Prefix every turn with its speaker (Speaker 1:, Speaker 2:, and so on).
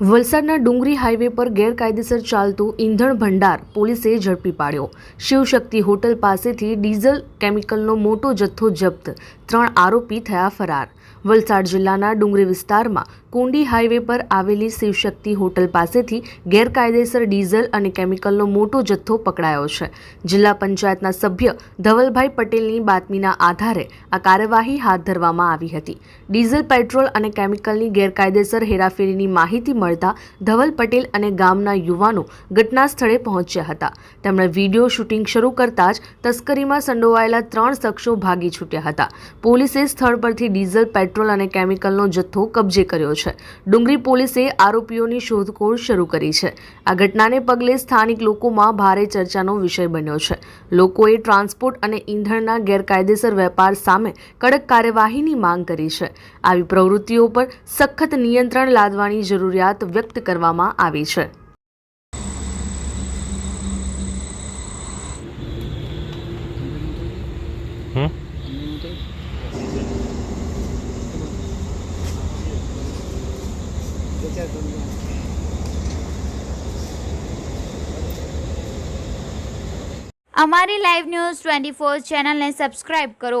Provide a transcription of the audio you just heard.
Speaker 1: વલસાડના ડુંગરી હાઈવે પર ગેરકાયદેસર ચાલતું ઈંધણ ભંડાર પોલીસે ઝડપી પાડ્યો. શિવશક્તિ હોટલ પાસેથી ડીઝલ કેમિકલનો મોટો જથ્થો જપ્ત, ત્રણ આરોપી થયા ફરાર. વલસાડ જિલ્લાના ડુંગરી વિસ્તારમાં કુંડી હાઈવે પર આવેલી શિવશક્તિ હોટલ પાસેથી ગેરકાયદેસર ડીઝલ અને કેમિકલનો મોટો જથ્થો પકડાયો છે. જિલ્લા પંચાયતના સભ્ય ધવલભાઈ પટેલની બાતમીના આધારે આ કાર્યવાહી હાથ ધરવામાં આવી હતી. ડીઝલ, પેટ્રોલ અને કેમિકલની ગેરકાયદેસર હેરાફેરીની માહિતી મળતા ધવલ પટેલ અને ગામના યુવાનો ઘટના સ્થળે પહોંચ્યા હતા. તેમણે વીડિયો શૂટિંગ શરૂ કરતા જ તસ્કરીમાં સંડોવાયેલા ત્રણ શખ્સો ભાગી છૂટ્યા હતા. પોલીસે સ્થળ પરથી ડીઝલ, પેટ્રોલ અને કેમિકલનો જથ્થો કબજે કર્યો છે. ડુંગરી પોલીસે આરોપીઓની શોધખોળ શરૂ કરી છે. આ ઘટનાને પગલે સ્થાનિક લોકોમાં ભારે ચર્ચાનો વિષય બન્યો છે. લોકોએ ટ્રાન્સપોર્ટ અને ઈંધણના ગેરકાયદેસર વેપાર સામે કડક કાર્યવાહીની માંગ કરી છે. આવી પ્રવૃત્તિઓ પર સખત નિયંત્રણ લાદવાની જરૂરિયાત વ્યક્ત કરવામાં આવી છે.
Speaker 2: અમારી લાઈવ ન્યૂઝ ટ્વેન્ટી ફોર ચેનલને સબસ્ક્રાઈબ કરો.